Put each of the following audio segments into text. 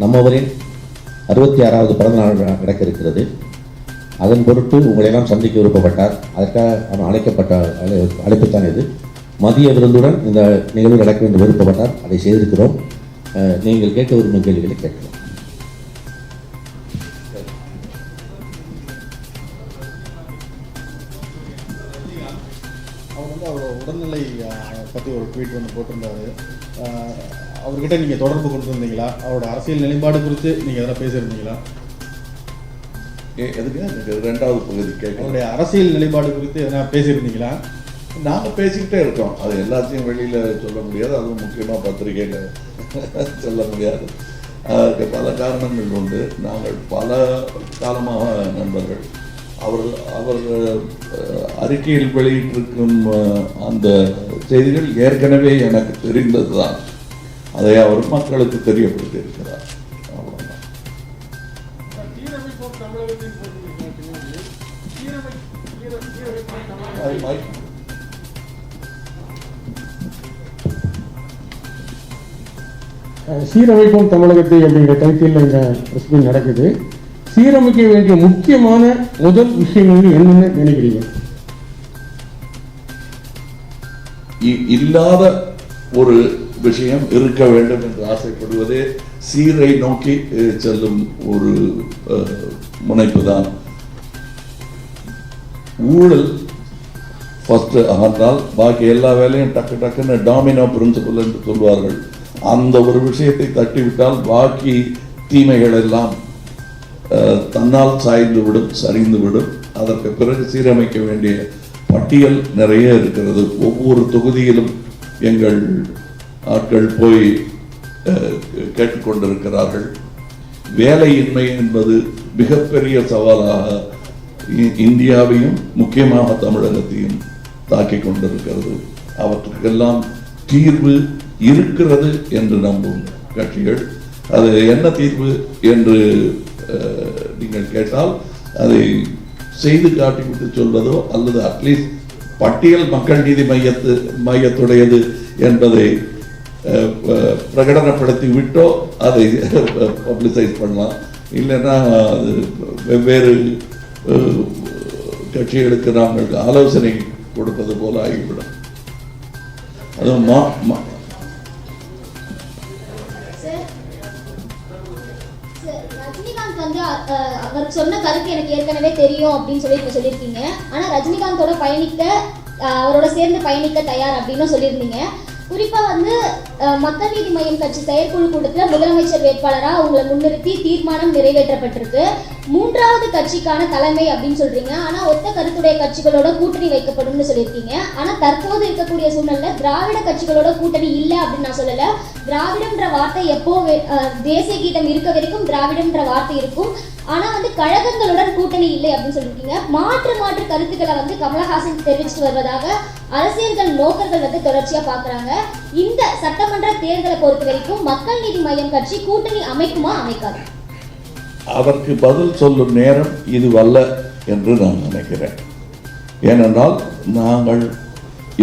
நம்மவரின் அறுபத்தி ஆறாவது பிறந்த நாள் நடக்க இருக்கிறது அதன் பொருட்டு உங்களையெல்லாம் சந்திக்க விருப்பப்பட்டார். அதற்காக அவர் அழைக்கப்பட்ட அழைப்புத்தான் இது. மதிய விருந்துடன் இந்த நிகழ்வு நடக்க வேண்டும் விருப்பப்பட்டார். அதை செய்திருக்கிறோம். நீங்கள் கேட்க விரும்பும் கேள்விகளை கேட்கலாம். அவர் வந்து அவரோட உடல்நிலை பற்றி ஒரு ட்வீட் ஒன்று போட்டிருந்தாரு. அவர்கிட்ட நீங்கள் தொடர்பு கொண்டு வந்தீங்களா அவரோட அரசியல் நிலைப்பாடு குறித்து நீங்கள் எதனா பேசியிருந்தீங்களா? எதுக்கு எனக்கு ரெண்டாவது பகுதி கேட்கணும். அவருடைய அரசியல் நிலைப்பாடு குறித்து எதனா பேசியிருந்தீங்களா? நாங்கள் பேசிக்கிட்டே இருக்கோம். அது எல்லாத்தையும் வெளியில் சொல்ல முடியாது. அதுவும் முக்கியமாக பத்திரிகையில் சொல்ல முடியாது. அதற்கு பல காரணங்கள் உண்டு. நாங்கள் பல காலமாக நண்பர்கள். அவர் அவர் அறிக்கையில் வெளியிட்டிருக்கும் அந்த செய்திகள் ஏற்கனவே எனக்கு தெரிந்ததுதான். அதை அவர் மக்களுக்கு தெரியப்படுத்தி இருக்கிறார் அவ்வளவுதான் அது மைக் அஹ் சீரமைப்போம் தமிழகத்தை அப்படிங்கிற டைட்டில் இந்த மீட் நடக்குது. சீரமைக்க வேண்டிய முக்கியமான முதல் விஷயங்கள் என்னன்னு நினைக்கிறீங்க? இல்லாத ஒரு விஷயம் இருக்க வேண்டும் என்று ஆசைப்படுவதே சீரை நோக்கி செல்லும் ஒரு முனைப்பு தான் ஊழல் ஃபர்ஸ்ட் ஆனால் பாக்கி எல்லா வேலையும் டக்கு டக்குன்னு டாமினோ பிரின்சிபல் என்று சொல்வார்கள். அந்த ஒரு விஷயத்தை தட்டிவிட்டால் பாக்கி தீமைகள் எல்லாம் அஹ், தன்னால் சாய்ந்து விடும் சரிந்து விடும். அதற்கு பிறகு சீரமைக்க வேண்டிய பட்டியல் நிறைய இருக்கிறது. ஒவ்வொரு தொகுதியிலும் எங்கள் ஆட்கள் போய் கேட்டுக்கொண்டிருக்கிறார்கள். வேலையின்மை என்பது மிகப்பெரிய சவாலாக இ- இந்தியாவையும் முக்கியமாக தமிழகத்தையும் தாக்கி கொண்டிருக்கிறது. அவற்றுக்கெல்லாம் தீர்வு இருக்கிறது என்று நம்பும் கட்சிகள். அது என்ன தீர்வு என்று நீங்கள் கேட்டால் அதை செய்து காட்டிவிட்டு சொல்வதோ அல்லது அட்லீஸ்ட் பட்டியல் மக்கள் நீதி மையத்து மையத்துடையது என்பதை பிரகடனப்படுத்தி விட்டோ அதை பப்ளிசைஸ் பண்ணலாம். இல்லைன்னா அது வெவ்வேறு கட்சிகளுக்கு நாங்கள் ஆலோசனை கொடுப்பது போல ஆகிவிடும். அதுவும் மா சார் சார், ரஜினிகாந்த் அவர் சொன்ன கருத்து எனக்கு ஏற்கனவே தெரியும் அப்படின்னு சொல்லி இப்போ சொல்லியிருக்கீங்க. ஆனால் ரஜினிகாந்தோட பயணிக்க அவரோட சேர்ந்து பயணிக்க தயார் அப்படின்னு சொல்லியிருந்தீங்க. குறிப்பா வந்து மக்கள் நீதி மையம் கட்சி செயற்குழு கூட்டத்தில் முதலமைச்சர் வேட்பாளராக அவங்களை முன்னிறுத்தி தீர்மானம் நிறைவேற்றப்பட்டிருக்கு. மூன்றாவது கட்சிக்கான தலைமை அப்படின்னு சொல்றீங்க. ஆனா ஒத்த கருத்துடைய கட்சிகளோட கூட்டணி வைக்கப்படும்னு சொல்லியிருக்கீங்க. ஆனா தற்போது இருக்கக்கூடிய சூழ்நிலை திராவிட கட்சிகளோட கூட்டணி இல்ல அப்படின்னு நான் சொல்லல. திராவிடம்ன்ற வார்த்தை எப்போ அஹ் தேசிய கீதம் இருக்க வரைக்கும் திராவிடம்ன்ற வார்த்தை இருக்கும். ஆனா வந்து கழகங்களுடன் கூட்டணி இல்லை அப்படின்னு சொல்லியிருக்கீங்க. மாற்று மாற்று கருத்துக்களை வந்து கமலஹாசன் தெரிவிச்சுட்டு வருவதாக அரசியல்கள் நோக்கர்கள் வந்து தொடர்ச்சியா பாக்குறாங்க. இந்த சட்டமன்ற தேர்தலை பொறுத்த வரைக்கும் மக்கள் நீதி மையம் கட்சி கூட்டணி அமைக்குமா அமைக்காது? அதற்கு பதில் சொல்லும் நேரம் இதுவல்ல என்று நான் நினைக்கிறேன். ஏனென்றால் நாங்கள்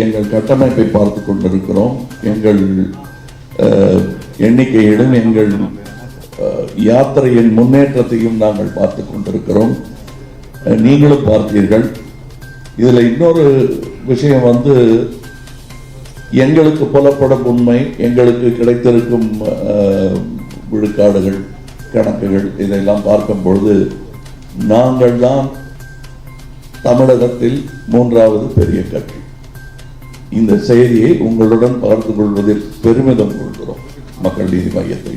எங்கள் கட்டமைப்பை பார்த்து கொண்டிருக்கிறோம். எங்கள் எண்ணிக்கையிலும் எங்கள் யாத்திரையின் முன்னேற்றத்தையும் நாங்கள் பார்த்து கொண்டிருக்கிறோம். நீங்களும் பார்த்தீர்கள். இதில் இன்னொரு விஷயம் வந்து எங்களுக்கு புலப்படும் உண்மை எங்களுக்கு கிடைத்திருக்கும் விழுக்காடுகள். கணக்குகள் இதையெல்லாம் பார்க்கும் பொழுது நாங்கள் தான் தமிழகத்தில் மூன்றாவது பெரிய கட்சி. இந்த செய்தியை உங்களுடன் பகிர்ந்து கொள்வதில் பெருமிதம் கொள்கிறோம். மக்கள் நீதி மையத்தை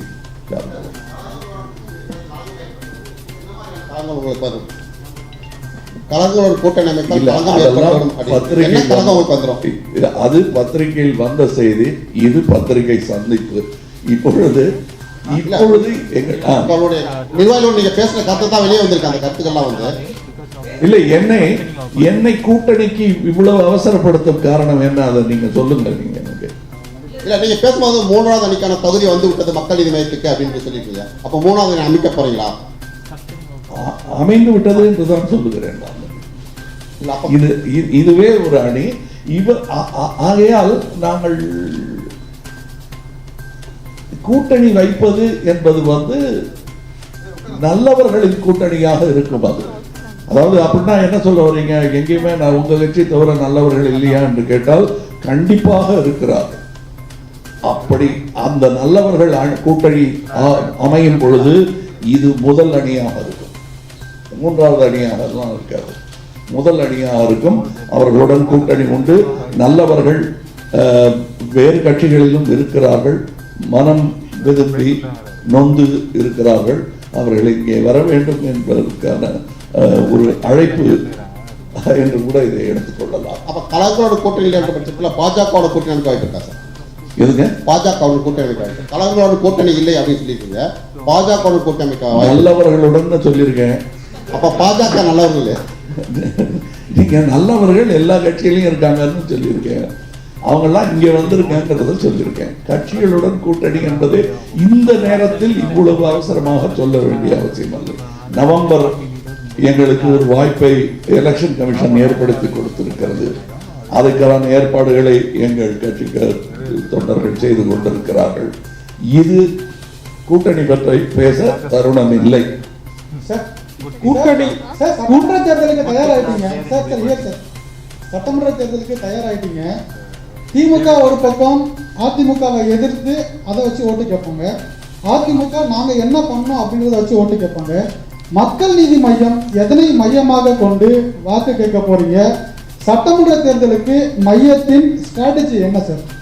அது பத்திரிகையில் வந்த செய்தி இது பத்திரிகை சந்திப்பு. இப்பொழுது இப்பொழுது எங்கள் ஆ. உங்களுடைய நிர்வாகிகளோடு நீங்க பேசுற கருத்து தான் வெளியே வந்திருக்கு அந்த கருத்துக்கள்லாம் வந்து. இல்ல என்னை என்னை கூட்டணிக்கு இவ்வளவு அவசரப்படுத்தும் காரணம் என்ன? அதை நீங்க சொல்லுங்க நீங்க எனக்கு. இல்ல நீங்க பேசும்போது மூணாவது அணிக்கான தகுதி வந்து விட்டது மக்கள் நீதி மையத்துக்கு அப்படின்னு சொல்லிருக்கீங்க. அப்ப மூணாவது அணி அமைக்க போறீங்களா? அமைந்து விட்டது என்றுதான் சொல்லுகிறேன் இது இதுவே ஒரு அணி. இவ ஆகையால் நாங்கள் கூட்டணி வைப்பது என்பது வந்து நல்லவர்களின் கூட்டணியாக இருக்கும் அது. அதாவது அப்படின்னா என்ன சொல்ல வர்றீங்க எங்கேயுமே நான் உங்க கட்சி தவிர நல்லவர்கள் இல்லையா என்று கேட்டால் கண்டிப்பாக இருக்கிறார். அப்படி அந்த நல்லவர்கள் கூட்டணி அமையும் பொழுது இது முதல் அணியாக இருக்கும். மூன்றாவது அணியாக எல்லாம் இருக்காது முதல் அணியாக இருக்கும். அவர்களுடன் கூட்டணி உண்டு. நல்லவர்கள் வேறு கட்சிகளிலும் இருக்கிறார்கள். மனம் விரும்பி நொந்து இருக்கிறார்கள். அவர்கள் இங்கே வர வேண்டும் என்பதற்கான ஒரு அழைப்பு என்று கூட இதை எடுத்துக்கொள்ளலாம் அப்ப கலைஞரோட கூட்டணி இருக்க பட்சத்தில் பாஜகவோட கூட்டணி அமைக்க வாய்ப்பு இருக்கா சார்? எதுங்க? பாஜகவோட கூட்டணி கலைஞரோட கூட்டணி இல்லை அப்படின்னு சொல்லியிருக்கீங்க பாஜகவோட கூட்டணி நல்லவர்களுடன் சொல்லியிருக்கேன். அப்ப பாஜக நல்லவர்கள் இல்லையா? நீங்க நல்லவர்கள் எல்லா கட்சியிலையும் இருக்காங்கன்னு சொல்லியிருக்கேன். அவங்கெல்லாம் இங்க வந்திருக்காங்கிறத சொல்லியிருக்கேன். கட்சிகளுடன் கூட்டணி என்பது இந்த நேரத்தில் இவ்வளவு அவசரமாக சொல்ல வேண்டிய அவசியம் அல்ல. நவம்பர் எங்களுக்கு ஒரு வாய்ப்பை எலெக்ஷன் கமிஷன் ஏற்படுத்தி கொடுத்திருக்கிறது. அதுக்கான ஏற்பாடுகளை எங்கள் கட்சி தொண்டர்கள் செய்து கொண்டிருக்கிறார்கள். இது கூட்டணி பற்றி பேச தருணம் இல்லை. சார் கூட்டணி தேர்தலுக்கு தயாராகிட்டீங்க சட்டமன்ற தேர்தலுக்கு தயாராகிட்டீங்க திமுக ஒரு பக்கம் அதிமுகவை எதிர்த்து அதை வச்சு ஓட்டு கேட்பாங்க. அதிமுக நாங்கள் என்ன பண்ணோம் அப்படின்றத வச்சு ஓட்டு கேட்பாங்க. மக்கள் நீதி மையம் எதனை மையமாக கொண்டு வாக்கு கேட்க போறீங்க? சட்டமன்ற தேர்தலுக்கு மையத்தின் ஸ்ட்ராட்டஜி என்ன சார்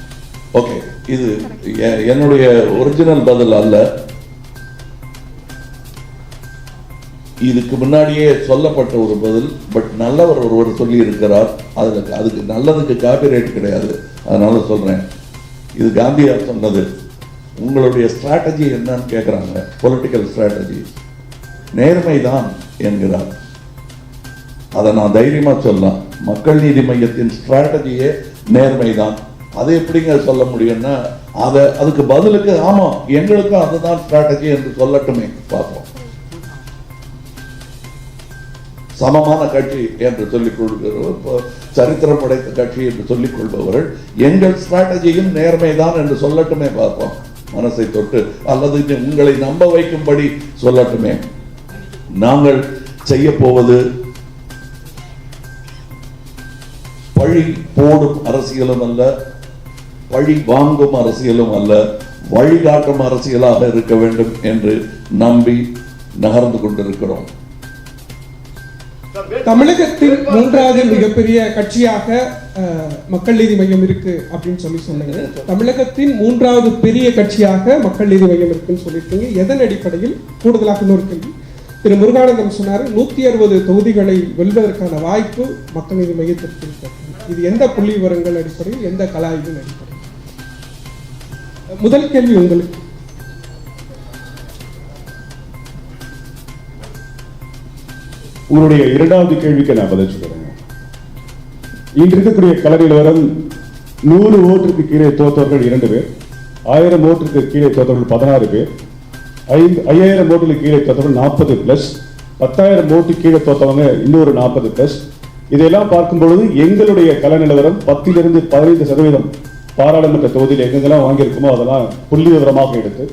ஓகே இது எ- என்னுடைய ஒரிஜினல் பதில் அல்ல. இதுக்கு முன்னாடியே சொல்லப்பட்ட ஒரு பதில் பட் நல்லவர் ஒருவர் சொல்லி இருக்கிறார் அதில் அதுக்கு நல்லதுக்கு காப்பிரைட் கிடையாது. அதனால சொல்றேன். இது காந்தியார் சொன்னது. உங்களுடைய ஸ்ட்ராட்டஜி என்னன்னு கேட்குறாங்க பொலிட்டிக்கல் ஸ்ட்ராட்டஜி நேர்மை தான் என்கிறார். அதை நான் தைரியமா சொல்லலாம். மக்கள் நீதி மையத்தின் ஸ்ட்ராட்டஜியே நேர்மை தான் அதை எப்படிங்க சொல்ல முடியும்னா அதை அதுக்கு பதிலுக்கு ஆமாம் எங்களுக்கும் அதுதான் ஸ்ட்ராட்டஜி என்று சொல்லட்டுமே. பார்ப்போம். சமமான கட்சி என்று சொல்லிக் கொள்கிறவர் சரித்திரம் படைத்த கட்சி என்று சொல்லிக் கொள்பவர்கள் எங்கள் ஸ்ட்ராட்டஜியும் நேர்மைதான் என்று சொல்லட்டுமே பார்ப்போம். மனசை தொட்டு அல்லது உங்களை நம்ப வைக்கும்படி சொல்லட்டுமே. நாங்கள் செய்ய போவது பழி போடும் அரசியலும் அல்ல பழி வாங்கும் அரசியலும் அல்ல வழிகாட்டும் அரசியலாக இருக்க வேண்டும் என்று நம்பி நகர்ந்து கொண்டிருக்கிறோம். தமிழகத்தின் மூன்றாவது மிகப்பெரிய கட்சியாக மக்கள் நீதி மையம் இருக்கு அப்படின்னு சொல்லி சொன்னீங்க. தமிழகத்தின் மூன்றாவது பெரிய கட்சியாக மக்கள் நீதி மையம் இருக்குன்னு சொல்லியிருக்கீங்க. எதன் அடிப்படையில்? கூடுதலாக இன்னொரு கேள்வி. திரு முருகானந்தம் சொன்னார் நூத்தி அறுபது தொகுதிகளை வெல்வதற்கான வாய்ப்பு மக்கள் நீதி மையத்திற்கு இருக்கிறது இது எந்த புள்ளி விவரங்கள் அடிப்படையில் எந்த கலாய்வின் அடிப்படையில்? முதல் கேள்வி உங்களுக்கு. உங்களுடைய இரண்டாவது கேள்விக்கு நான் பதில் சொல்றேங்க இன்று இருக்கக்கூடிய கல நிலவரம் நூறு ஓட்டுக்கு கீழே தோத்தவர்கள் இரண்டு பேர் ஆயிரம் ஓட்டுக்கு கீழே தோத்தவர்கள் பதினாறு பேர் ஐந்து ஐயாயிரம் ஓட்டுக்கு கீழே தோத்தவர்கள் நாற்பது பிளஸ் பத்தாயிரம் ஓட்டு கீழே தோத்தவங்க இன்னொரு நாற்பது பிளஸ் இதையெல்லாம் பார்க்கும் பொழுது எங்களுடைய கல நிலவரம் பத்திலிருந்து பதினைந்து சதவீதம் பாராளுமன்ற தொகுதியில் எங்கெங்கெல்லாம் வாங்கியிருக்குமோ அதெல்லாம் புள்ளி விவரமாக எடுத்து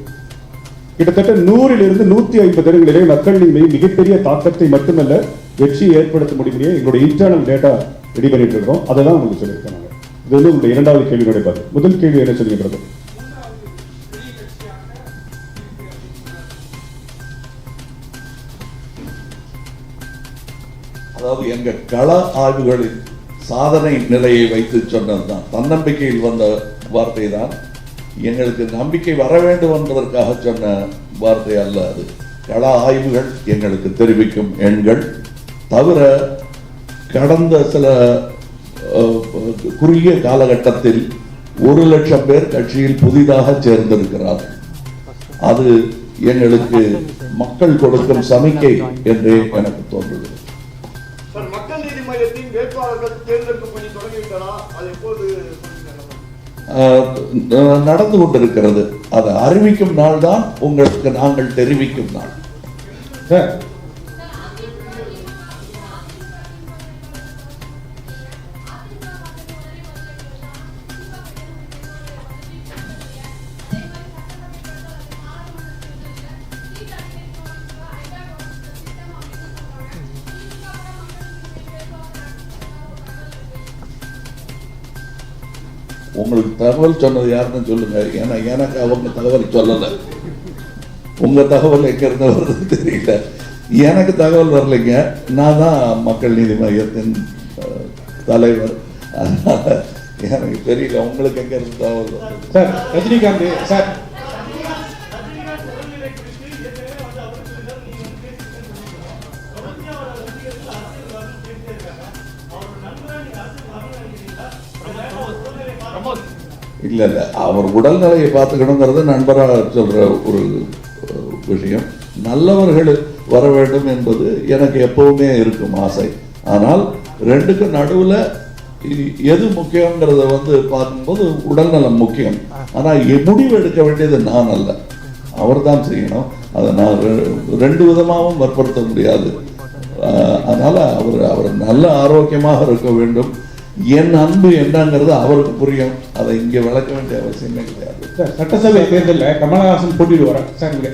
கிட்டத்தட்ட நூறிலிருந்து நூத்தி ஐம்பது இடங்களிலே மக்களின் மீது மிகப்பெரிய தாக்கத்தை மட்டுமல்ல வெற்றியை ஏற்படுத்த முடியுமே எங்களுடைய இன்டர்னல் டேட்டா ரெடி பண்ணிட்டு இருக்கோம். அதை தான் உங்களுக்கு சொல்லியிருக்காங்க. இது வந்து உங்களுடைய இரண்டாவது கேள்வியுடைய பதில் முதல் கேள்வி என்ன சொல்லுகிறது அதாவது எங்க கள ஆய்வுகளின் சாதனை நிலையை வைத்து சொன்னதுதான். தன்னம்பிக்கையில் வந்த வார்த்தை தான் எங்களுக்கு நம்பிக்கை வர வேண்டும் என்பதற்காக சொன்ன வார்த்தை அல்ல அது. கள ஆய்வுகள் எங்களுக்கு தெரிவிக்கும் எண்கள். தவிர கடந்த சில குறுகிய காலகட்டத்தில் ஒரு லட்சம் பேர் கட்சியில் புதிதாக சேர்ந்திருக்கிறார்கள். அது எங்களுக்கு மக்கள் கொடுக்கும் சமிக்கை என்றே எனக்கு தோன்றுகிறது. மக்கள் நீதி வேட்பாளர்கள் தேர்ந்தெடுக்கும் பணி தொடங்கிவிட்டதா? அது எப்போது நடந்து கொண்டிருக்கிறது. அதை அறிவிக்கும் நாள் தான் உங்களுக்கு நாங்கள் தெரிவிக்கும் நாள். உங்களுக்கு தகவல் சொன்னது யாருன்னு சொல்லுங்க. ஏன்னா எனக்கு அவங்க தகவல் சொல்லலை. உங்க தகவல் எங்க இருந்து வருதுன்னு தெரியல. எனக்கு தகவல் வரலைங்க. நான் தான் மக்கள் நீதி மையத்தின் தலைவர். அதனால எனக்கு தெரியல. உங்களுக்கு எங்க இருந்து தகவல் வருது சார் ரஜினிகாந்த் சார் இல்லை இல்லை. அவர் உடல்நிலையை பார்த்துக்கணுங்கிறது நண்பராக சொல்ற ஒரு விஷயம். நல்லவர்கள் வர வேண்டும் என்பது எனக்கு எப்பவுமே இருக்கும் ஆசை. ஆனால் ரெண்டுக்கும் நடுவுல எது முக்கியங்கிறத வந்து பார்க்கும்போது உடல்நலம் முக்கியம். ஆனால் முடிவு எடுக்க வேண்டியது நான் அல்ல. அவர் தான் செய்யணும். அதை நான் ரெ- ரெண்டு விதமாகவும் வற்புறுத்த முடியாது. அதனால் அதனால அவர் அவர் நல்ல ஆரோக்கியமாக இருக்க வேண்டும். என் அன்பு என்னங்கிறது அவருக்கு புரியும். அதை இங்கே விளக்க வேண்டிய அவசியமே கிடையாது. சார் சட்டசபை தேர்தலில் கமலஹாசன் போட்டியிடுவாரா? சார் இங்க.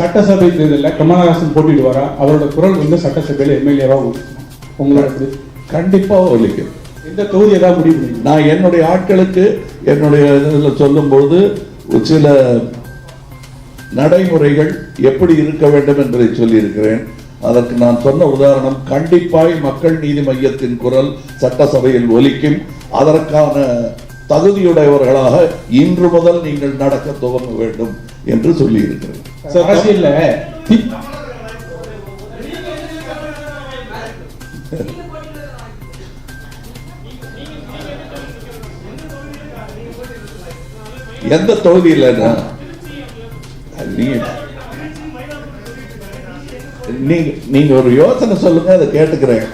சட்டசபை தேர்தலில் கமலஹாசன் போட்டியிடுவாரா? அவரோட குரல் வந்து சட்டசபையில் எம்எல்ஏவா உங்களோட. கண்டிப்பாக ஒலிக்கும். எந்த தொகுதி ஏதாவது முடிவு நான் என்னுடைய ஆட்களுக்கு என்னுடைய இதில் சொல்லும்போது சில நடைமுறைகள் எப்படி இருக்க வேண்டும் என்பதை சொல்லியிருக்கிறேன். அதற்கு நான் சொன்ன உதாரணம் கண்டிப்பாய் மக்கள் நீதி மையத்தின் குரல் சட்டசபையில் ஒலிக்கும். அதற்கான தகுதியுடையவர்களாக இன்று முதல் நீங்கள் நடக்க துவங்க வேண்டும் என்று அரசியல்ல தி- எந்த தொகுதியில் நீங்க நீங்க நீங்க ஒரு யோசனை சொல்லுங்க அதை கேட்டுக்கிறேன்.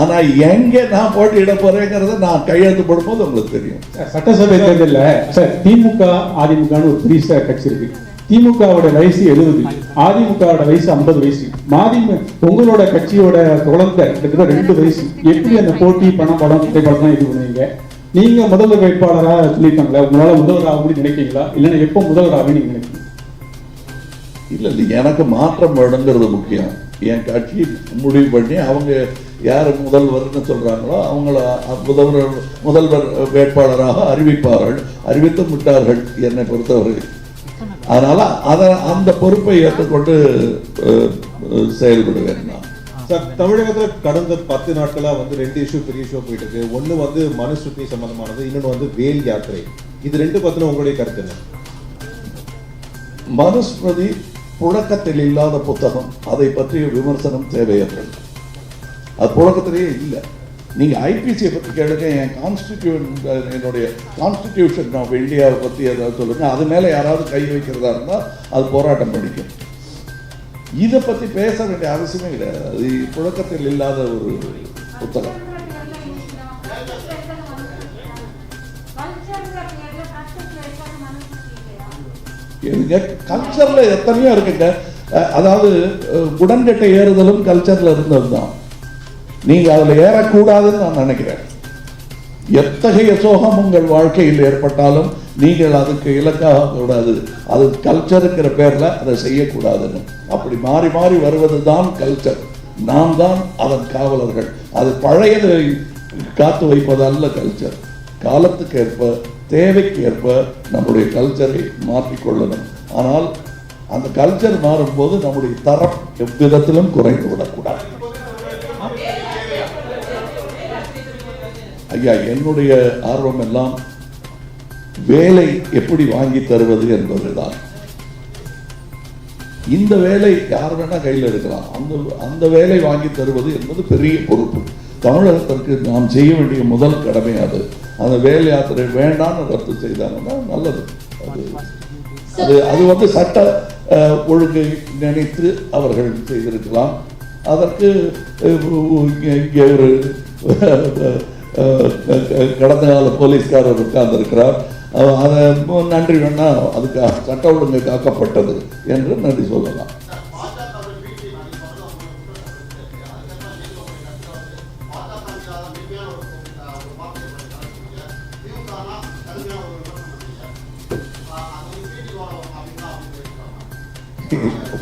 ஆனா எங்க நான் போட்டியிட போறேங்கிறத நான் கையெழுத்து போடும்போது உங்களுக்கு தெரியும். சட்டசபை தேர்தலில் சார் திமுக அதிமுகன்னு ஒரு பெரிய கட்சி இருக்கு திமுகவோட வயசு எழுபது அதிமுகவோட வயசு ஐம்பது வயசு. மாதிம உங்களோட கட்சியோட குழந்தை கிட்டத்தட்ட ரெண்டு வயசு. எப்படி அந்த போட்டி பணம் படம் திரைப்படம் இது பண்ணுவீங்க? நீங்க முதல்வர் வேட்பாளரா சொல்லியிருக்காங்களா? உங்களால முதல்வர் ஆக முடியும் நினைக்கிறீங்களா? இல்லைன்னா எப்போ முதல்வர் ஆகும் நீங்க நினைக்கிறீங்க? இல்ல இல்ல எனக்கு மாற்றம் வேணுங்கிறது முக்கியம். என் கட்சி முடிவு பண்ணி அவங்க யார் முதல்வர்னு சொல்றாங்களோ அவங்கள முதல்வர் முதல்வர் வேட்பாளராக அறிவிப்பார்கள் அறிவித்து விட்டார்கள் என்னை பொறுத்தவரை. அதனால அதை அந்த பொறுப்பை ஏற்றுக்கொண்டு செயல்படுவேன் நான். சார் தமிழகத்துல கடந்த பத்து நாட்களா வந்து ரெண்டு இஷ்யூ பெரிய இஷ்யூ போயிட்டு இருக்கு ஒண்ணு வந்து மனுஸ்ருதி சம்பந்தமானது இன்னொன்னு வந்து வேல் யாத்திரை. இது ரெண்டு பத்தின உங்களுடைய கருத்து என்ன? மனுஸ்மிருதி புழக்கத்தில் இல்லாத புத்தகம் அதை பற்றிய விமர்சனம் தேவையற்றது. அது புழக்கத்திலேயே இல்லை. நீங்கள் ஐபிசியை பற்றி கேளுங்க என் கான்ஸ்டிடியூட் என்னுடைய கான்ஸ்டிடியூஷன் ஆஃப் இந்தியாவை பற்றி ஏதாவது சொல்லுங்கள் அது மேலே யாராவது கை வைக்கிறதா இருந்தால் அது போராட்டம் பண்ணிக்கும். இதை பற்றி பேச வேண்டிய அவசியமே கிடையாது. அது புழக்கத்தில் இல்லாத ஒரு புத்தகம். கல்ச்சர்ல எத்தனையோ இருக்குங்க. அதாவது உடன்கட்டை ஏறுதலும் கல்ச்சர்ல இருந்தது தான் நீங்க அதுல ஏறக்கூடாதுன்னு நான் நினைக்கிறேன். எத்தகைய சோகம் உங்கள் வாழ்க்கையில் ஏற்பட்டாலும் நீங்கள் அதுக்கு இலக்காக கூடாது. அது கல்ச்சருங்கிற பேர்ல அதை செய்யக்கூடாதுன்னு. அப்படி மாறி மாறி வருவது தான் கல்ச்சர் நாம் தான் அதன் காவலர்கள். அது பழையதை காத்து வைப்பதல்ல கல்ச்சர் காலத்துக்கு ஏற்ப தேவைக்கு ஏற்ப நம்முடைய கல்ச்சரை மாற்றிக்கொள்ளணும். ஆனால் அந்த கல்ச்சர் மாறும்போது நம்முடைய தரம் எவ்விதத்திலும் குறைந்து விடக்கூடாது. ஐயா என்னுடைய ஆர்வம் எல்லாம் வேலை எப்படி வாங்கி தருவது என்பதுதான். இந்த வேலை யார் வேணா கையில் எடுக்கலாம். அந்த அந்த வேலை வாங்கி தருவது என்பது பெரிய பொறுப்பு. தமிழகத்திற்கு நாம் செய்ய வேண்டிய முதல் கடமை அது. அந்த வேலை யாத்திரை வேண்டாம்னு ரத்து செய்தாங்கன்னா நல்லது. அது அது அது வந்து சட்ட ஒழுங்கை நினைத்து அவர்கள் செய்திருக்கலாம். அதற்கு இங்கே ஒரு கடந்த கால போலீஸ்காரர் உட்கார்ந்துருக்கிறார். அதை நன்றி வேணா அதுக்கு சட்ட ஒழுங்கு காக்கப்பட்டது என்று நன்றி சொல்லலாம்.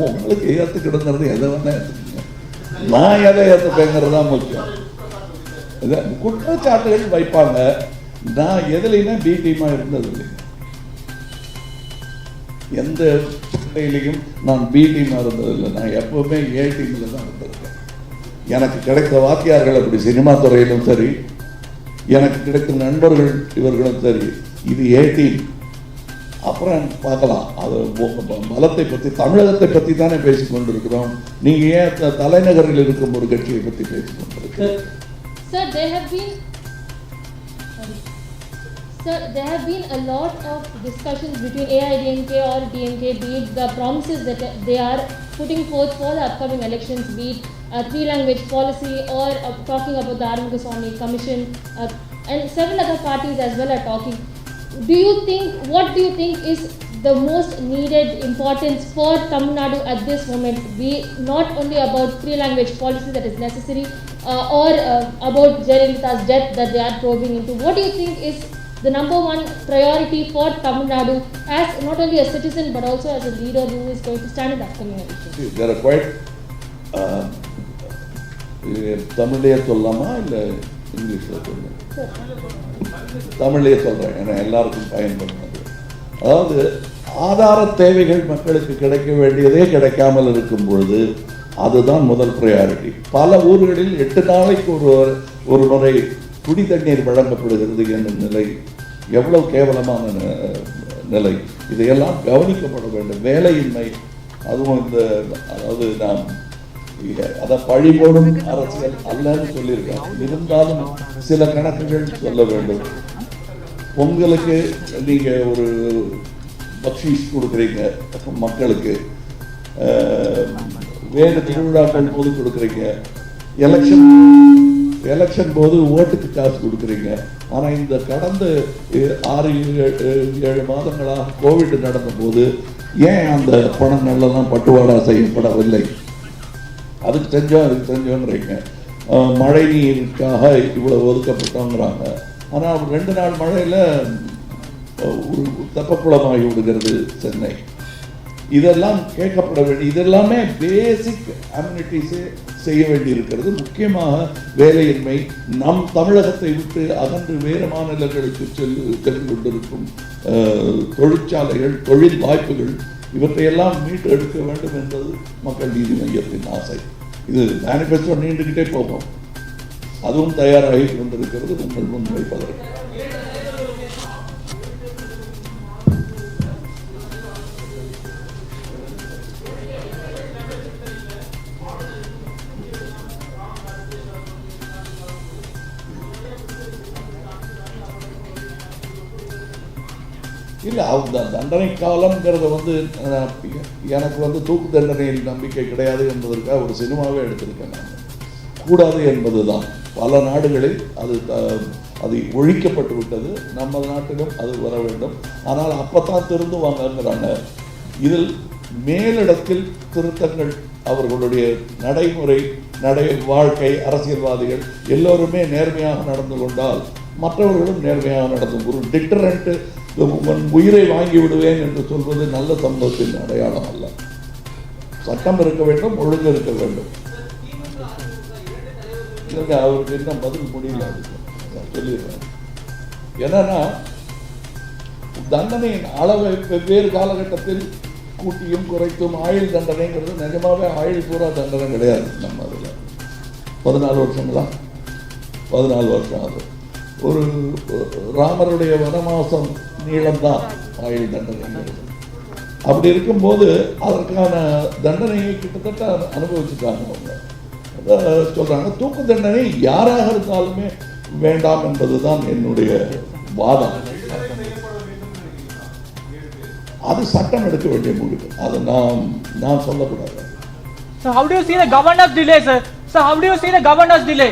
உங்களுக்கு ஏற்று கிடந்துறது எதை வேணா ஏற்றுக்குங்க நான் எதை ஏற்றுப்பேங்கிறது தான் முக்கியம். இது குற்றச்சாட்டுகள் வைப்பாங்க. நான் எதுலையுமே பி டீமா இருந்தது இல்லைங்க எந்த பிள்ளையிலையும் நான் பி டீமா இருந்ததில்லை. நான் எப்பவுமே ஏ டீமில் தான் இருந்திருக்கேன். எனக்கு கிடைத்த வாத்தியார்கள் அப்படி சினிமா துறையிலும் சரி எனக்கு கிடைத்த நண்பர்கள் இவர்களும் சரி இது ஏ டீம் அப்புறம் பார்க்கலாம் அது உங்க ப- பலத்தை பற்றி தமிழகத்தை பற்றி தானே பேசிக் கொண்டிருக்கிறோம் நீங்க ஏன் த- தலைநகரில் இருக்கும் ஒரு கட்சியை பற்றி பேசிக் கொண்டிருக்கிறோம் Sir, there have been. Sorry. Sir, there have been a lot of discussions between AIDMK or DMK, be it the promises that they are putting forth for the upcoming elections, be it a three language policy or uh, talking about the Arungaswamy Commission, uh, and several other parties as well are talking. Do you think, what do you think is the most needed importance for Tamil Nadu at this moment? Be not only about three language policy that is necessary uh, or uh, about Jayalalitha's death that they are probing into. What do you think is the number one priority for Tamil Nadu as not only a citizen but also as a leader who is going to stand in the upcoming elections? There are quite uh, இது தமிழ்லயே சொல்லலாமா இல்லை இங்கிலீஷில் சொல்லணும் தமிழ்லேயே சொல்கிறேன் ஏன்னா எல்லாருக்கும் பயன்படுறது அதாவது ஆதார தேவைகள் மக்களுக்கு கிடைக்க வேண்டியதே கிடைக்காமல் இருக்கும் பொழுது அதுதான் முதல் ப்ரையாரிட்டி பல ஊர்களில் எட்டு நாளைக்கு ஒரு ஒரு முறை குடி தண்ணீர் வழங்கப்படுகிறது என்ற நிலை எவ்வளவு கேவலமான ந- நிலை. இதையெல்லாம் கவனிக்கப்பட வேண்டும். வேலையின்மை அதுவும் இந்த அதாவது நாம் அதை பழி போடும் அரசியல் அல்லன்னு சொல்லியிருக்கேன் இருந்தாலும் சில கணக்குகள் சொல்ல வேண்டும். பொங்கலுக்கு நீங்கள் ஒரு பக்ஷீஸ் கொடுக்குறீங்க மக்களுக்கு வேறு திருவிழாக்கள் போது கொடுக்குறீங்க எலெக்ஷன் எலெக்ஷன் போது ஓட்டுக்கு காசு கொடுக்குறீங்க. ஆனால் இந்த கடந்த ஆறு ஏழு ஏழு மாதங்களாக கோவிட் நடந்தபோது ஏன் அந்த பணங்கள்லாம் பட்டுவாடா செய்யப்படவில்லை? அதுக்கு செஞ்சோம் அதுக்கு செஞ்சோங்கிறீங்க மழை நீருக்காக இவ்வளோ ஒதுக்கப்பட்டோங்கிறாங்க. ஆனால் ரெண்டு நாள் மழையில் ஒரு விடுகிறது சென்னை. இதெல்லாம் கேட்கப்பட வேண்டிய இதெல்லாமே பேசிக் அம்யூனிட்டிஸே செய்ய வேண்டியிருக்கிறது. முக்கியமாக வேலையின்மை. நம் தமிழகத்தை விட்டு அகன்று வேறு மாநிலங்களுக்கு செல்லு சென்று கொண்டிருக்கும் தொழிற்சாலைகள் தொழில் வாய்ப்புகள் இவற்றையெல்லாம் மீட்டு எடுக்க வேண்டும் என்பது மக்கள் நீதி மையத்தின் ஆசை. இது மேனிஃபெஸ்டோ நீண்டுகிட்டே போகும். அதுவும் தயாராகி கொண்டிருக்கிறது. உங்கள் முன் வைப்பதற்கு. இல்லை அந்த தண்டனை காலம்ங்கிறத வந்து எனக்கு வந்து தூக்கு தண்டனையில் நம்பிக்கை கிடையாது என்பதற்காக ஒரு சினிமாவே எடுத்திருக்கேன் நான். கூடாது என்பதுதான். பல நாடுகளில் அது த- அது ஒழிக்கப்பட்டு விட்டது. நம்ம நாட்டிலும் அது வர வேண்டும். ஆனால் அப்பத்தான் திருந்துவாங்கங்கிறாங்க இதில் மேலிடத்தில் திருத்தங்கள் அவர்களுடைய நடைமுறை நடை வாழ்க்கை அரசியல்வாதிகள் எல்லோருமே நேர்மையாக நடந்து கொண்டால் மற்றவர்களும் நேர்மையாக நடந்து ஒரு டிட்டரண்ட்டு உன் உயிரை வாங்கி விடுவேன் என்று சொல்வது நல்ல சமூகத்தின் அடையாளம் அல்ல. சட்டம் இருக்க வேண்டும் ஒழுங்கு இருக்க வேண்டும். இல்லைங்க அவருக்கு என்ன பதில் முடியல நான் சொல்லிடுறேன். என்னன்னா தண்டனையின் அளவை வெவ்வேறு காலகட்டத்தில் கூட்டியும் குறைத்தும் ஆயுள் தண்டனைங்கிறது நிஜமாவே ஆயுள் பூரா தண்டனை கிடையாது நம்ம அதில். பதினாலு வருஷங்களா? பதினாலு வருஷம் அது ஒரு ராமருடைய வனமாசம் நீளம்தான் ஆயுள் தண்டனைங்கிறது. அப்படி இருக்கும்போது அதற்கான தண்டனையை கிட்டத்தட்ட அனுபவிச்சுட்டாங்க அவங்க. சொல்கிறாங்க தூக்கு தண்டனை யாராக இருந்தாலுமே வேண்டாம் என்பதுதான் என்னுடைய வாதம் அது சட்டம் எடுக்க வேண்டிய முடிவு அது நான் நான் சொல்லக்கூடாது So how do you see the governor's delay, sir? So how do you see the governor's delay?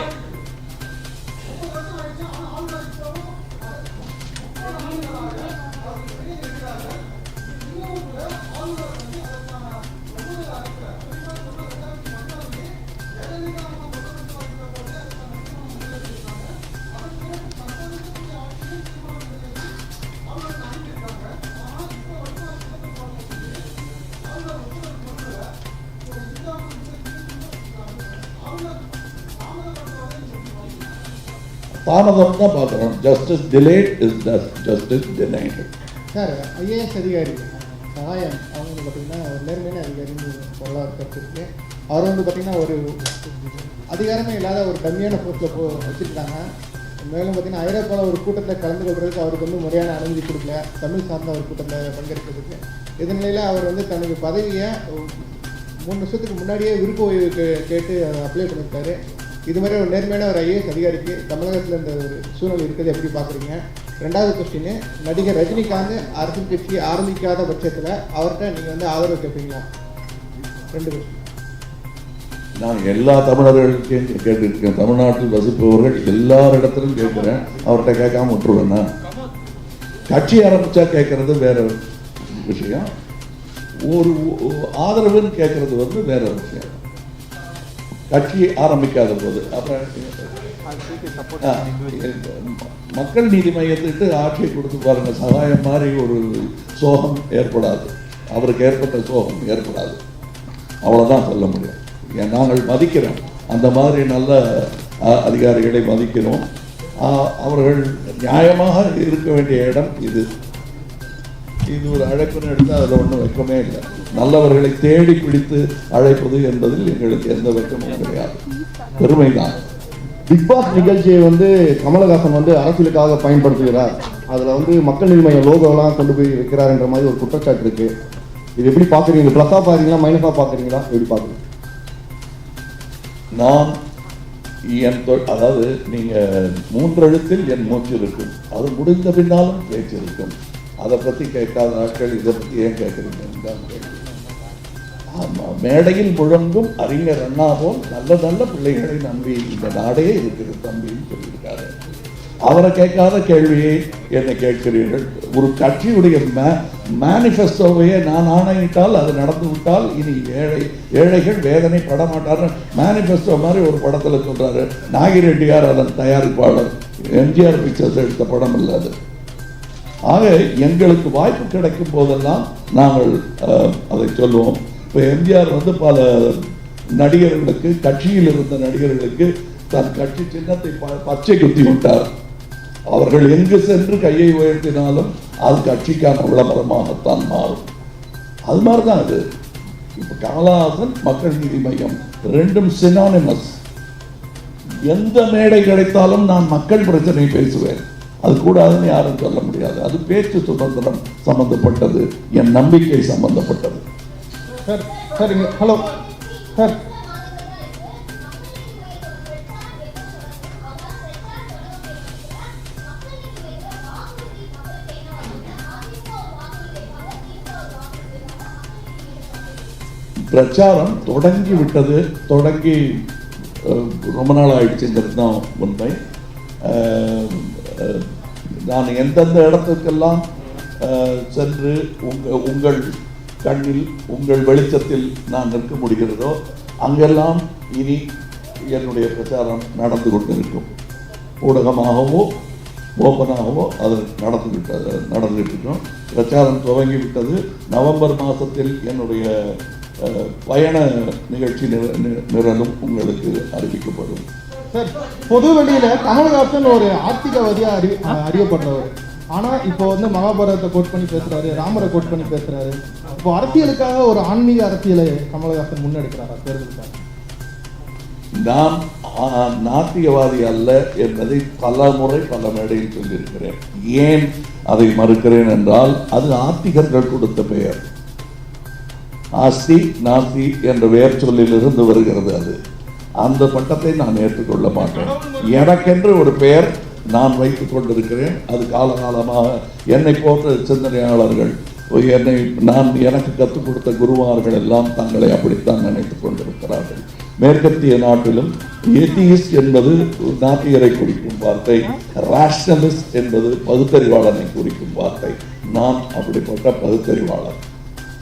Justice delayed is justice denied sir IAS அதிகாரி சகாயம் அவங்க வந்து பார்த்தீங்கன்னா ஒரு நேர்மையான அதிகாரின்னு பொருளாக கருத்து அவர் வந்து பார்த்தீங்கன்னா ஒரு அதிகாரமே இல்லாத ஒரு கம்மியான போஸ்ட்டில் போ வச்சுருக்காங்க. மேலும் பார்த்தீங்கன்னா ஐரோப்பாவில் ஒரு கூட்டத்தில் கலந்து கொள்றதுக்கு அவருக்கு வந்து முறையான அனுமதி கொடுக்கல. தமிழ் சார்ந்த ஒரு கூட்டத்தில் பங்கேற்கிறதுக்கு. இதனால அவர் வந்து தனது பதவியை மூணு வருஷத்துக்கு முன்னாடியே விருப்ப ஓய்வு கேட்டு அப்ளை பண்ணியிருக்காரு. இது மாதிரி ஒரு நேர்மையான ஒரு ஐஏஎஸ் அதிகாரிக்கு தமிழகத்தில் இந்த ஒரு சூழ்நிலை இருக்கிறது எப்படி பார்க்குறீங்க? ரெண்டாவது கொஸ்டின் நடிகர் ரஜினிகாந்த் அரசியல் கட்சி ஆரம்பிக்காத பட்சத்தில் அவர்கிட்ட நீங்கள் வந்து ஆதரவு கேட்பீங்களா? ரெண்டு கொஸ்டின் நான் எல்லா தமிழர்களுக்கும் கேட்டிருக்கேன் தமிழ்நாட்டில் வசிப்பவர்கள் எல்லாரிடத்திலும் கேட்குறேன். அவர்கிட்ட கேட்காம விட்டுருவேன்னா கட்சி ஆரம்பிச்சா கேட்குறது வேற விஷயம். ஒரு ஆதரவுன்னு கேட்குறது வந்து வேற விஷயம். கட்சி ஆரம்பிக்காத போது. அப்புறம் மக்கள் நீதி மையத்துக்கு ஆட்சியை கொடுத்து பாருங்கள் சகாயம் மாதிரி ஒரு சோகம் ஏற்படாது. அவருக்கு ஏற்பட்ட சோகம் ஏற்படாது. அவ்வளோதான் சொல்ல முடியும். ஏன் நாங்கள் மதிக்கிறோம். அந்த மாதிரி நல்ல அதிகாரிகளை மதிக்கிறோம். அவர்கள் நியாயமாக இருக்க வேண்டிய இடம் இது. இது ஒரு அழைப்புன்னு எடுத்தால் அதில் ஒன்றும் வெக்கமே இல்லை. நல்லவர்களை தேடி பிடித்து அழைப்பது என்பதில் எங்களுக்கு எந்த வெக்கமும் கிடையாது. பெருமைதான். பிக் பாஸ் நிகழ்ச்சியை வந்து கமலஹாசன் வந்து அரசியலுக்காக பயன்படுத்துகிறார். அதில் வந்து மக்கள் நிர்மய லோகோலாம் கொண்டு போய் வைக்கிறாருன்ற மாதிரி ஒரு குற்றச்சாட்டு இருக்கு. இது எப்படி பார்க்குறீங்க? ப்ளஸ்ஸாக பார்க்குறீங்களா மைனஸாக பார்க்குறீங்களா? எப்படி பார்க்குறீங்க? நான் என் தொ- அதாவது நீங்க மூன்றெழுத்தில் என் மூச்சு இருக்கும். அது முடிந்த பின்னாலும் பேச்சு இருக்கும். அதை பற்றி கேட்காத ஆட்கள் இதை பற்றி ஏன் கேட்குறீங்க? ஆமாம் மேடையில் முழங்கும் அறிஞர் அண்ணா போல் நல்ல நல்ல பிள்ளைகளை நம்பி இந்த நாடே இருக்கிற தம்பின்னு சொல்லியிருக்காரு. அவரை கேட்காத கேள்வியை என்னை கேட்கிறீர்கள். ஒரு கட்சியுடைய மேனிஃபெஸ்டோவையே நான் ஆணையிட்டால் அது நடந்து விட்டால் இனி ஏழை ஏழைகள் வேதனை பட மாட்டார் மேனிஃபெஸ்டோ மாதிரி ஒரு படத்தில் சொல்கிறாரு நாகிரெட்டியார் அதன் தயாரிப்பாளர். எம்ஜிஆர் பிக்சர்ஸ் எடுத்த படம் இல்லை அது. ஆக எங்களுக்கு வாய்ப்பு கிடைக்கும் போதெல்லாம் நாங்கள் அஹ், அதை சொல்லுவோம் இப்போ எம்ஜிஆர் வந்து பல நடிகர்களுக்கு கட்சியில் இருந்த நடிகர்களுக்கு தன் கட்சி சின்னத்தை ப- பச்சை குத்தி விட்டார். அவர்கள் எங்கு சென்று கையை உயர்த்தினாலும் அது கட்சிக்கான விளம்பரமாகத்தான் மாறும். அது மாதிரி தான் அது இப்போ கமலஹாசன் மக்கள் நீதி மையம் ரெண்டும் சினானிமஸ் எந்த மேடை கிடைத்தாலும் நான் மக்கள் பிரச்சனை பேசுவேன். அது கூடாதுன்னு யாரும் சொல்ல முடியாது அது பேச்சு சுதந்திரம் சம்பந்தப்பட்டது என் நம்பிக்கை சம்பந்தப்பட்டது. Sir hello sir. பிரச்சாரம் தொடங்கி விட்டது தொடங்கி ரொம்ப நாள் ஆயிடுச்சுங்கிறது தான் உண்மை. நான் எந்தெந்த இடத்துக்கெல்லாம் சென்று உங்க உங்கள் கண்ணில் உங்கள் வெளிச்சத்தில் நான் நிற்க முடிகிறதோ அங்கெல்லாம் இனி என்னுடைய பிரச்சாரம் நடந்து கொண்டிருக்கும். ஊடகமாகவோ ஓப்பனாகவோ அது நடந்து நடந்துகிட்டு நடந்துட்டு இருக்கும் பிரச்சாரம் துவங்கி விட்டது நவம்பர் மாதத்தில் என்னுடைய பயண நிகழ்ச்சி நிர- நி- நிரலும் உங்களுக்கு அறிவிக்கப்படும். சார் பொது வெளியில கமல்ஹாசன் ஒரு ஆர்த்திகவாதியா அறி அஹ் அறியப்படுறவர். ஆனா இப்போ வந்து மகாபாரதத்தை கோட் பண்ணி பேசுறாரு ராமரை கோட் பண்ணி பேசுறாரு. இப்போ அரசியலுக்காக ஒரு ஆன்மீக அரசியலை கமல்ஹாசன் முன்னெடுக்கிறாரா? தேர்தலுக்காக நான் ஆ, நாத்தியவாதி அல்ல என்பதை பல முறை பல மேடையில் சொல்லியிருக்கிறேன். ஏன் அதை மறுக்கிறேன் என்றால் அது ஆத்திகர்கள் கொடுத்த பெயர். ஆஸ்தி நாஸ்தி என்ற பெயர் சொல்லிலிருந்து வருகிறது அது. அந்த பட்டத்தை நான் ஏற்றுக்கொள்ள மாட்டேன். எனக்கென்று ஒரு பெயர் நான் வைத்துக் கொண்டிருக்கிறேன். அது காலகாலமாக என்னை போன்ற சிந்தனையாளர்கள் என்னை நான் எனக்கு கற்றுக் கொடுத்த குருமார்கள் எல்லாம் தங்களை அப்படித்தான் நினைத்துக் கொண்டிருக்கிறார்கள். மேற்கத்திய நாட்டிலும் ஏத்தியிஸ்ட் என்பது நாத்தியரை குறிக்கும் வார்த்தை ராஷனலிஸ்ட் என்பது பகுத்தறிவாளனை குறிக்கும் வார்த்தை. நான் அப்படிப்பட்ட பகுத்தறிவாளன்.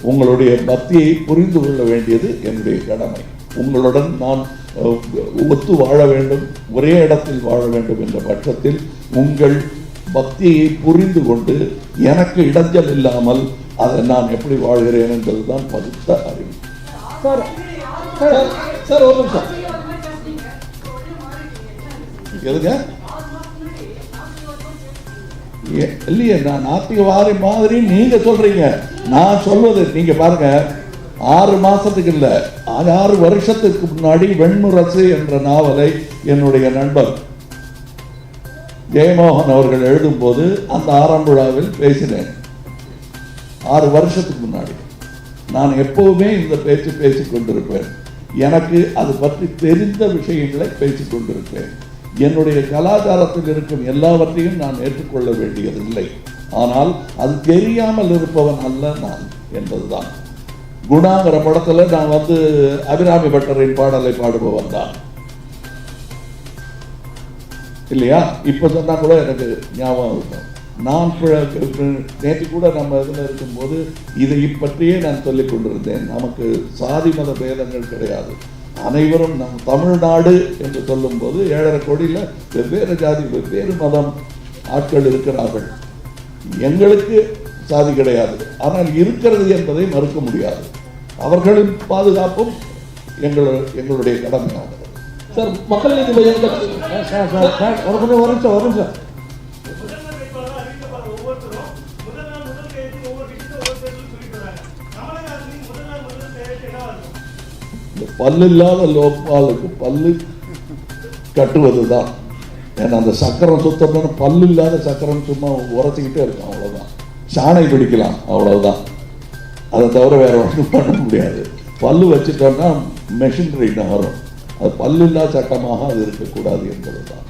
உங்களுடைய பக்தியை புரிந்து கொள்ள வேண்டியது என்னுடைய கடமை. உங்களுடன் நான் ஒத்து வாழ வேண்டும் ஒரே இடத்தில் வாழ வேண்டும் என்ற பட்சத்தில் உங்கள் பக்தியை புரிந்து கொண்டு எனக்கு இடைஞ்சல் இல்லாமல் அதை நான் எப்படி வாழ்கிறேன் என்பதுதான் பகுத்த அறிவு. சார் சார் ஒரு நிமிஷம். எதுங்க? இல்லையே நான் நாத்திகவாதி மாதிரி நீங்க சொல்றீங்க. நான் சொல்வது நீங்க பாருங்க ஆறு மாசத்துக்கு இல்ல ஆறு வருஷத்துக்கு முன்னாடி வெண்முரசு என்ற நாவலை என்னுடைய நண்பர் ஜெயமோகன் அவர்கள் எழுதும்போது அந்த ஆறாம் விழாவில் பேசினேன். ஆறு வருஷத்துக்கு முன்னாடி. நான் எப்பவுமே இந்த பேச்சு பேசிக்கொண்டிருப்பேன் எனக்கு அது பற்றி தெரிந்த விஷயங்களை பேசிக் கொண்டிருப்பேன். என்னுடைய கலாச்சாரத்தில் இருக்கும் எல்லாவற்றையும் நான் ஏற்றுக்கொள்ள வேண்டியதில்லை. ஆனால் அது தெரியாமல் இருப்பவன் அல்ல நான் என்பதுதான். குணாங்கிற படத்துல நான் வந்து அபிராமி பட்டரின் பாடலை பாடுபவன் தான். இல்லையா? இப்ப சொன்னா கூட எனக்கு ஞாபகம் இருக்கும். நான் நேற்று கூட நம்ம இதில் இருக்கும்போது இதை பற்றியே நான் சொல்லிக் கொண்டிருந்தேன். நமக்கு சாதி மத பேதங்கள் கிடையாது. அனைவரும் நம் தமிழ்நாடு என்று சொல்லும்போது ஏழரை கோடியில் வெவ்வேறு ஜாதி வெவ்வேறு மதம் ஆட்கள் இருக்கிறார்கள். எங்களுக்கு சாதி கிடையாது. ஆனால் இருக்கிறது என்பதை மறுக்க முடியாது. அவர்களின் பாதுகாப்பும் எங்கள் எங்களுடைய கடமையாகும் சார் மக்கள் நீதி மையம் சார் சார் சார் ஒரு இந்த பல்லில்லாத லோப்பாலுக்கு பல்லு கட்டுவது தான் ஏன்னா அந்த சக்கரம் சுத்தம்னு பல்லு இல்லாத சக்கரம் சும்மா உரைச்சிக்கிட்டே இருக்கும் அவ்வளவுதான். சாணை பிடிக்கலாம் அவ்வளவுதான். அதை தவிர வேற ஒன்றும் பண்ண முடியாது. பல்லு வச்சுட்டோம்னா மெஷினரி நகரும். அது பல்லில்லா சட்டமாக அது இருக்கக்கூடாது என்பதுதான்.